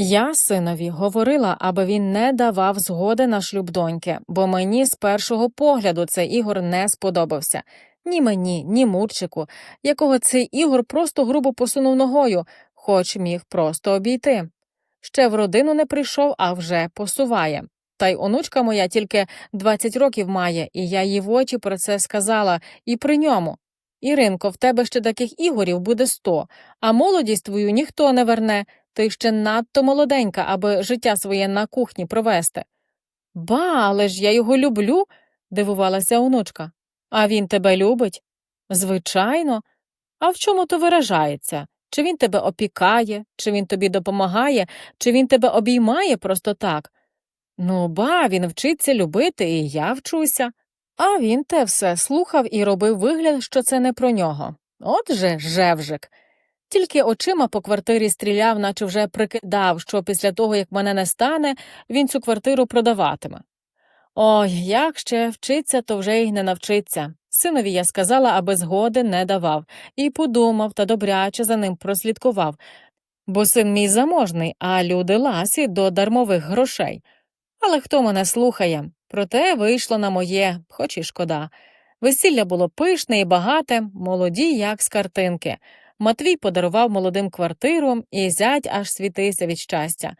Я синові говорила, аби він не давав згоди на шлюб доньки, бо мені з першого погляду цей ігор не сподобався. Ні мені, ні Мурчику, якого цей ігор просто грубо посунув ногою, хоч міг просто обійти. Ще в родину не прийшов, а вже посуває. Та й онучка моя тільки 20 років має, і я їй в очі про це сказала, і при ньому. Іринко, в тебе ще таких ігорів буде сто, а молодість твою ніхто не верне, ти ще надто молоденька, аби життя своє на кухні провести. Ба, але ж я його люблю, дивувалася онучка. А він тебе любить? Звичайно. А в чому то виражається? Чи він тебе опікає, чи він тобі допомагає, чи він тебе обіймає просто так? Ну, ба, він вчиться любити, і я вчуся. А він те все слухав і робив вигляд, що це не про нього. От же жевжик. Тільки очима по квартирі стріляв, наче вже прикидав, що після того, як мене не стане, він цю квартиру продаватиме. Ой, як ще вчиться, то вже й не навчиться. Синові я сказала, аби згоди не давав, і подумав та добряче за ним прослідкував. Бо син мій заможний, а люди ласі до дармових грошей. Але хто мене слухає? Проте вийшло на моє, хоч і шкода. Весілля було пишне і багате, молоді, як з картинки. Матвій подарував молодим квартиру, і зять аж світився від щастя.